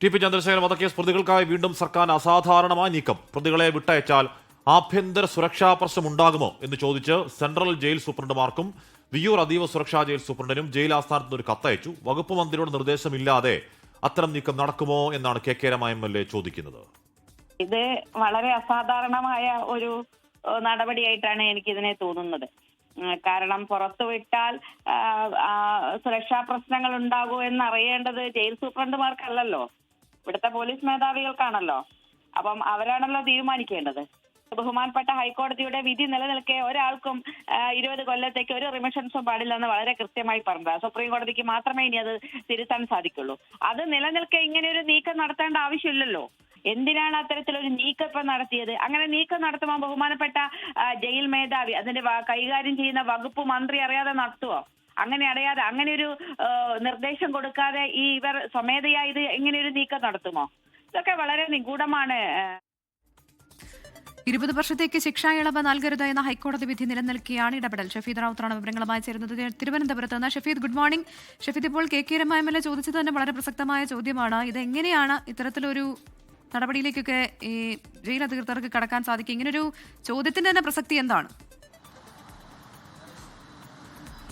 T P Chandrasekharan വധക്കേസ് പ്രതികൾക്കായി വീണ്ടും സർക്കാർ അസാധാരണമായ നീക്കം. പ്രതികളെ വിട്ടയച്ചാൽ ആഭ്യന്തര സുരക്ഷാ പ്രശ്നം ഉണ്ടാകുമോ എന്ന് ചോദിച്ച് സെൻട്രൽ ജയിൽ സൂപ്രണ്ടുമാർക്കും വിയൂർ അതീവ സുരക്ഷാ ജയിൽ സൂപ്രണ്ടിനും ജയിൽ ആസ്ഥാനത്ത് ഒരു കത്തയച്ചു. വകുപ്പ് മന്ത്രിയുടെ നിർദ്ദേശമില്ലാതെ അത്തരം നീക്കം നടക്കുമോ എന്നാണ് K K Rema M L A ചോദിക്കുന്നത്. ഇത് വളരെ അസാധാരണമായ ഒരു നടപടിയായിട്ടാണ് എനിക്ക് ഇതിനെ തോന്നുന്നത് കാരണം പുറത്തു വിട്ടാൽ ആ, ആ, സുരക്ഷാ പ്രശ്നങ്ങൾ എന്ന് എന്നറിയേണ്ടത് ജയിൽ സൂപ്രണ്ടുമാർക്കല്ലല്ലോ. ഇവിടുത്തെ പോലീസ് മേധാവികൾക്കാണല്ലോ. അപ്പം അവരാണല്ലോ തീരുമാനിക്കേണ്ടത്. ബഹുമാനപ്പെട്ട ഹൈക്കോടതിയുടെ വിധി നിലനിൽക്കെ ഒരാൾക്കും ഇരുപത് കൊല്ലത്തേക്ക് ഒരു റിമിഷൻസും പാടില്ലെന്ന് വളരെ കൃത്യമായി പറഞ്ഞത്. സുപ്രീം കോടതിക്ക് മാത്രമേ ഇനി അത് തിരുത്താൻ സാധിക്കുള്ളൂ. അത് നിലനിൽക്കെ ഇങ്ങനെ ഒരു നീക്കം നടത്തേണ്ട ആവശ്യമില്ലല്ലോ. എന്തിനാണ് അത്തരത്തിലൊരു നീക്കം ഇപ്പം നടത്തിയത്? അങ്ങനെ നീക്കം നടത്തുമ്പോൾ ബഹുമാനപ്പെട്ട ജയിൽ മേധാവി അതിന്റെ കൈകാര്യം ചെയ്യുന്ന വകുപ്പ് മന്ത്രി അറിയാതെ നടത്തുവോ? അങ്ങനെ അറിയാതെ അങ്ങനെ ഒരു നിർദ്ദേശം കൊടുക്കാതെ ഈ ഇവർ സ്വമേധയാ ഇത് ഇങ്ങനെ ഒരു നീക്കം നടത്തുമോ? ഇതൊക്കെ വളരെ നിഗൂഢമാണ് ഇരുപത് വർഷത്തേക്ക് ശിക്ഷാ ഇളവ് നൽകരുത് എന്ന ഹൈക്കോടതി വിധി നിലനിൽക്കിയാണ് ഇടപെടൽ. ഷഫീദ് റാവുത്താണ് വിവരങ്ങളുമായി ചേരുന്നത്. തിരുവനന്തപുരത്ത് നിന്ന് ഷഫീദ് ഗുഡ് മോർണിംഗ്. ഷഫീദ് ഇപ്പോൾ K K Rema M L A ചോദിച്ചത് തന്നെ വളരെ പ്രസക്തമായ ചോദ്യമാണ്. ഇതെങ്ങനെയാണ് ഇത്തരത്തിലൊരു നടപടിയിലേക്കൊക്കെ ഈ ജയിൽ അധികൃതർക്ക് കടക്കാൻ സാധിക്കും ഇങ്ങനൊരു ചോദ്യത്തിന്റെ തന്നെ പ്രസക്തി എന്താണ്?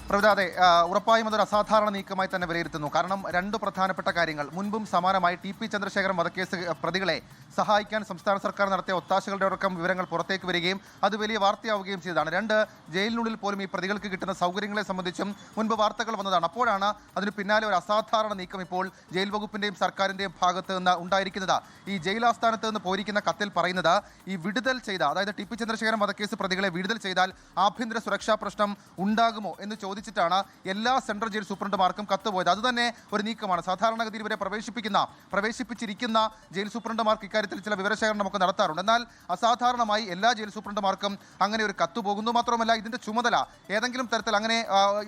പ്രവിത അതെ ഉറപ്പായും അതൊരു അസാധാരണ നീക്കമായി തന്നെ വിലയിരുത്തുന്നു. കാരണം രണ്ട് പ്രധാനപ്പെട്ട കാര്യങ്ങൾ. മുൻപും സമാനമായി ടി പി ചന്ദ്രശേഖരൻ വധക്കേസ് പ്രതികളെ സഹായിക്കാൻ സംസ്ഥാന സർക്കാർ നടത്തിയ ഒത്താശകളുടെ അടക്കം വിവരങ്ങൾ പുറത്തേക്ക് വരികയും അത് വലിയ വാർത്തയാവുകയും ചെയ്തതാണ്. രണ്ട് ജയിലിനുള്ളിൽ പോലും ഈ പ്രതികൾക്ക് കിട്ടുന്ന സൗകര്യങ്ങളെ സംബന്ധിച്ചും മുൻപ് വാർത്തകൾ വന്നതാണ്. അപ്പോഴാണ് അതിന് പിന്നാലെ ഒരു അസാധാരണ നീക്കം ഇപ്പോൾ ജയിൽ വകുപ്പിന്റെയും സർക്കാരിന്റെയും ഭാഗത്ത് നിന്ന് ഉണ്ടായിരിക്കുന്നത്. ഈ ജയിൽ ആസ്ഥാനത്ത് നിന്ന് പോയിരിക്കുന്ന കത്തിൽ പറയുന്നത് ഈ വിടുതൽ ചെയ്ത അതായത് ടി പി ചന്ദ്രശേഖരൻ വധക്കേസ് പ്രതികളെ വിടുതൽ ചെയ്താൽ ആഭ്യന്തര സുരക്ഷാ പ്രശ്നം ഉണ്ടാകുമോ എന്ന് ചോദിച്ചിട്ടാണ് എല്ലാ സെൻട്രൽ ജയിൽ സൂപ്രണ്ടുമാർക്കും കത്ത് പോയത് അതുതന്നെ ഒരു നീക്കമാണ്. സാധാരണഗതിയിൽ ഇവരെ പ്രവേശിപ്പിക്കുന്ന പ്രവേശിപ്പിച്ചിരിക്കുന്ന ജയിൽ സൂപ്രണ്ടുമാർക്ക് ഇക്കാര്യത്തിൽ ചില വിവരശേഖരണം ഒക്കെ നടത്താറുണ്ട്. എന്നാൽ അസാധാരണമായി എല്ലാ ജയിൽ സൂപ്രണ്ടുമാർക്കും അങ്ങനെ ഒരു കത്ത് പോകുന്നു. മാത്രമല്ല ഇതിന്റെ ചുമതല ഏതെങ്കിലും തരത്തിൽ അങ്ങനെ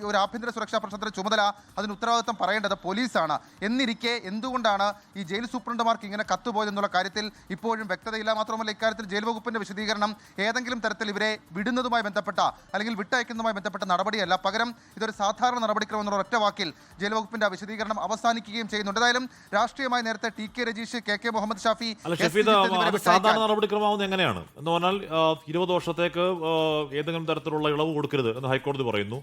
ഒരു ആഭ്യന്തര സുരക്ഷാ പ്രശ്നത്തിന്റെ ചുമതല അതിന് ഉത്തരവാദിത്തം പറയേണ്ടത് പോലീസാണ്. എന്നിരിക്കെ എന്തുകൊണ്ടാണ് ഈ ജയിൽ സൂപ്രണ്ടുമാർക്ക് ഇങ്ങനെ കത്ത് പോയതെന്നുള്ള കാര്യത്തിൽ ഇപ്പോഴും വ്യക്തതയില്ല. മാത്രമല്ല ഇക്കാര്യത്തിൽ ജയിൽ വകുപ്പിന്റെ വിശദീകരണം ഏതെങ്കിലും തരത്തിൽ ഇവരെ വിടുന്നതുമായി ബന്ധപ്പെട്ട അല്ലെങ്കിൽ വിട്ടയക്കുന്നതുമായി ബന്ധപ്പെട്ട നടപടിയല്ല. പകരം ഇതൊരു സാധാരണ നടപടിക്രമം ഒറ്റ വാക്കിൽ ജയിൽ വകുപ്പിന്റെ വിശദീകരണം അവസാനിക്കുകയും ചെയ്യുന്നുണ്ട്. എന്തായാലും രാഷ്ട്രീയമായി നേരത്തെ T K Rajeesh K K Muhammad Shafi സാധാരണ നടപടിക്രമം എങ്ങനെയാണ്? എന്ന് പറഞ്ഞാൽ ഇരുപത് വർഷത്തേക്ക് ഏതെങ്കിലും തരത്തിലുള്ള ഇളവ് കൊടുക്കരുത് എന്ന് ഹൈക്കോടതി പറയുന്നു.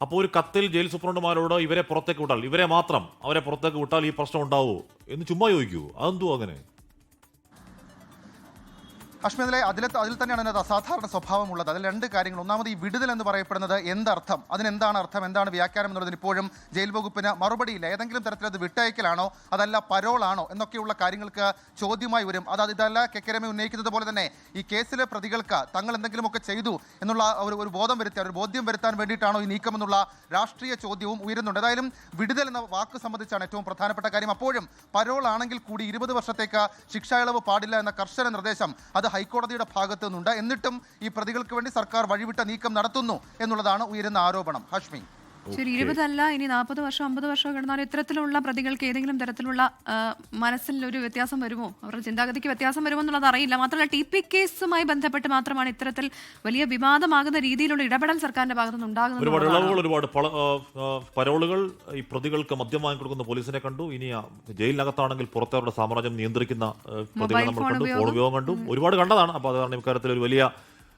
അപ്പോൾ ഒരു കത്തിൽ ജയിൽ സൂപ്രണ്ടുമാരോട് ഇവരെ പുറത്തേക്ക് വിട്ടാൽ ഇവരെ മാത്രം അവരെ പുറത്തേക്ക് വിട്ടാൽ ഈ പ്രശ്നം ഉണ്ടാവുമോ എന്ന് ചുമ്മാ ചോദിക്കൂ അതെന്തോ അങ്ങനെ? അശ്മിതിലെ അതിൽ അതിൽ തന്നെയാണ് അതിനകത്ത് അസാധാരണ സ്വഭാവമുള്ളത്. അതിൽ രണ്ട് കാര്യങ്ങൾ. ഒന്നാമത് ഈ വിടുതൽ എന്ന് പറയപ്പെടുന്നത് എന്തർത്ഥം? അതിനെന്താണ് അർത്ഥം? എന്താണ് വ്യാഖ്യാനം എന്നുള്ളതിന് ഇപ്പോഴും ജയിൽ വകുപ്പിന് മറുപടിയില്ല. ഏതെങ്കിലും തരത്തിൽ അത് വിട്ടയക്കലാണോ? അതല്ല പരോളാണോ? എന്നൊക്കെയുള്ള കാര്യങ്ങൾക്ക് ചോദ്യമായി വരും. അത് ഇതല്ല കെക്കരമെ ഉന്നയിക്കുന്നത് പോലെ തന്നെ ഈ കേസിലെ പ്രതികൾക്ക് തങ്ങൾ എന്തെങ്കിലുമൊക്കെ ചെയ്തു എന്നുള്ള ഒരു ഒരു ബോധം വരുത്താൻ ഒരു ബോധ്യം വരുത്താൻ വേണ്ടിയിട്ടാണോ ഈ നീക്കം എന്നുള്ള രാഷ്ട്രീയ ചോദ്യവും ഉയരുന്നുണ്ട്. ഏതായാലും വിടുതൽ എന്ന വാക്ക് സംബന്ധിച്ചാണ് ഏറ്റവും പ്രധാനപ്പെട്ട കാര്യം. അപ്പോഴും പരോളാണെങ്കിൽ കൂടി ഇരുപത് വർഷത്തേക്ക് ശിക്ഷാ ഇളവ് പാടില്ല എന്ന കർശന നിർദ്ദേശം അത് ഹൈക്കോടതിയുടെ ഭാഗത്തു നിന്നുണ്ട്. എന്നിട്ടും ഈ പ്രതികൾക്ക് വേണ്ടി സർക്കാർ വഴിവിട്ട നീക്കം നടത്തുന്നു എന്നുള്ളതാണ് ഉയരുന്ന ആരോപണം. ഹഷ്മി. ശരി ഇരുപതല്ല ഇനി നാൽപ്പത് വർഷം അമ്പത് വർഷം കിടന്നാലും ഇത്തരത്തിലുള്ള പ്രതികൾക്ക് ഏതെങ്കിലും തരത്തിലുള്ള മനസ്സിൽ ഒരു വ്യത്യാസം വരുമോ? അവരുടെ ചിന്താഗതിക്ക് വ്യത്യാസം വരുമോ എന്നുള്ളത് അറിയില്ല. മാത്രമല്ല ടി പി കേസുമായി ബന്ധപ്പെട്ട് മാത്രമാണ് ഇത്തരത്തിൽ വലിയ വിവാദമാകുന്ന രീതിയിലുള്ള ഇടപെടൽ സർക്കാരിന്റെ ഭാഗത്തുനിന്ന് ഒരുപാട് ഉണ്ടാകുന്നത് ഇളവുകൾ ഒരുപാട് ആ, ആ, പരോളുകൾ ഈ പ്രതികൾക്ക് മദ്യം വാങ്ങിക്കൊടുക്കുന്ന പോലീസിനെ കണ്ടു. ഇനി ജയിലിനകത്താണെങ്കിൽ പുറത്തെ അവരുടെ സാമ്രാജ്യം നിയന്ത്രിക്കുന്ന പ്രതികളെ നമ്മൾ കണ്ടു ഫോൺ ഉപയോഗം. കണ്ടു. ഒരുപാട് കണ്ടതാണ്. അപ്പോൾ അത് കാരണം ഇക്കാര്യത്തിൽ ഒരു വലിയ